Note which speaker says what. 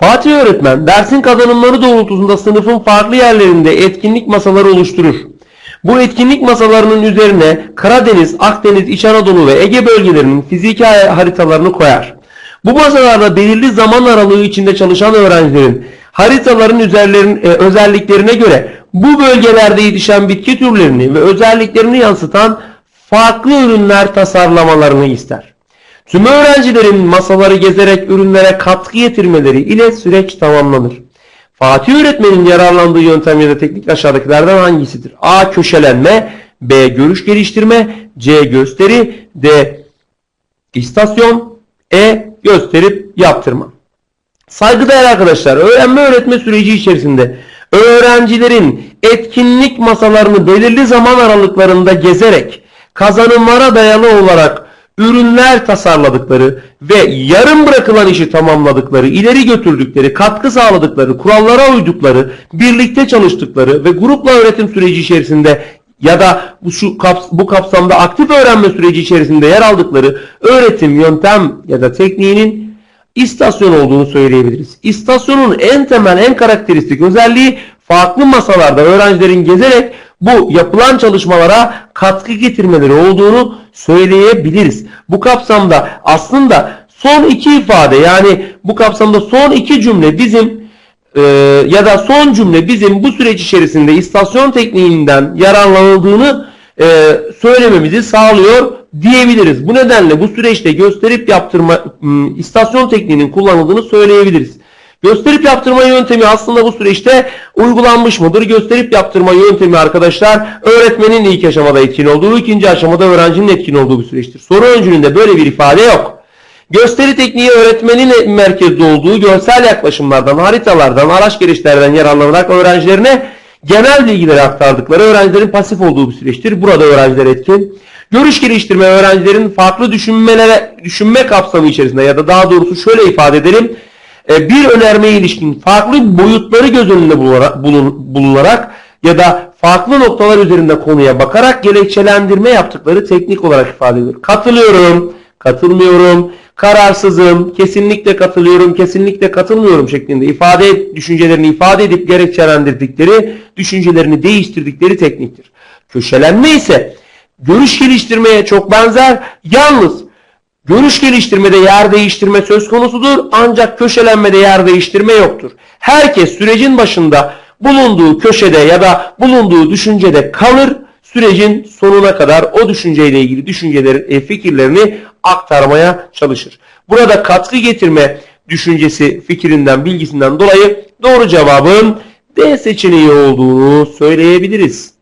Speaker 1: Fatih öğretmen dersin kazanımları doğrultusunda sınıfın farklı yerlerinde etkinlik masaları oluşturur. Bu etkinlik masalarının üzerine Karadeniz, Akdeniz, İç Anadolu ve Ege bölgelerinin fiziki haritalarını koyar. Bu masalarda belirli zaman aralığı içinde çalışan öğrencilerin haritaların üzerlerin, e, özelliklerine göre bu bölgelerde yetişen bitki türlerini ve özelliklerini yansıtan farklı ürünler tasarlamalarını ister. Tüm öğrencilerin masaları gezerek ürünlere katkı getirmeleri ile süreç tamamlanır. Fatih öğretmenin yararlandığı yöntem ya da teknik aşağıdakilerden hangisidir? A. Köşelenme B. Görüş geliştirme C. Gösteri D. İstasyon E. Gösterip yaptırma. Saygıdeğer arkadaşlar öğrenme öğretme süreci içerisinde öğrencilerin etkinlik masalarını belirli zaman aralıklarında gezerek kazanımlara dayalı olarak ürünler tasarladıkları ve yarım bırakılan işi tamamladıkları, ileri götürdükleri, katkı sağladıkları, kurallara uydukları, birlikte çalıştıkları ve grupla öğretim süreci içerisinde ya da bu şu kaps bu kapsamda aktif öğrenme süreci içerisinde yer aldıkları öğretim yöntem ya da tekniğinin istasyon olduğunu söyleyebiliriz. İstasyonun en temel, en karakteristik özelliği farklı masalarda öğrencilerin gezerek bu yapılan çalışmalara katkı getirmeleri olduğunu söyleyebiliriz. Bu kapsamda aslında son iki ifade yani bu kapsamda son iki cümle bizim e, ya da son cümle bizim bu süreç içerisinde istasyon tekniğinden yararlanıldığını e, söylememizi sağlıyor diyebiliriz. Bu nedenle bu süreçte gösterip yaptırma istasyon tekniğinin kullanıldığını söyleyebiliriz. Gösterip yaptırma yöntemi aslında bu süreçte uygulanmış mıdır? Gösterip yaptırma yöntemi arkadaşlar öğretmenin ilk aşamada etkin olduğu, ikinci aşamada öğrencinin etkin olduğu bir süreçtir. Soru öncülünde böyle bir ifade yok. Gösteri tekniği öğretmenin merkezde olduğu görsel yaklaşımlardan, haritalardan, araç gereçlerden yararlanarak öğrencilerine genel bilgileri aktardıkları öğrencilerin pasif olduğu bir süreçtir. Burada öğrenciler etkin. Görüş geliştirme öğrencilerin farklı düşünmelere, düşünme kapsamı içerisinde ya da daha doğrusu şöyle ifade edelim. E, bir önermeye ilişkin farklı boyutları göz önünde bulunarak, bulun, bulunarak ya da farklı noktalar üzerinde konuya bakarak gerekçelendirme yaptıkları teknik olarak ifade edilir. Katılıyorum, katılmıyorum, kararsızım, kesinlikle katılıyorum, kesinlikle katılmıyorum şeklinde ifade düşüncelerini ifade edip gerekçelendirdikleri, düşüncelerini değiştirdikleri tekniktir. Köşelenme ise görüş geliştirmeye çok benzer. Yalnız Görüş geliştirmede yer değiştirme söz konusudur ancak köşelenmede yer değiştirme yoktur. Herkes sürecin başında bulunduğu köşede ya da bulunduğu düşüncede kalır. Sürecin sonuna kadar o düşünceyle ilgili düşüncelerin, e, fikirlerini aktarmaya çalışır. Burada katkı getirme düşüncesi, fikrinden, bilgisinden dolayı doğru cevabın D seçeneği olduğunu söyleyebiliriz.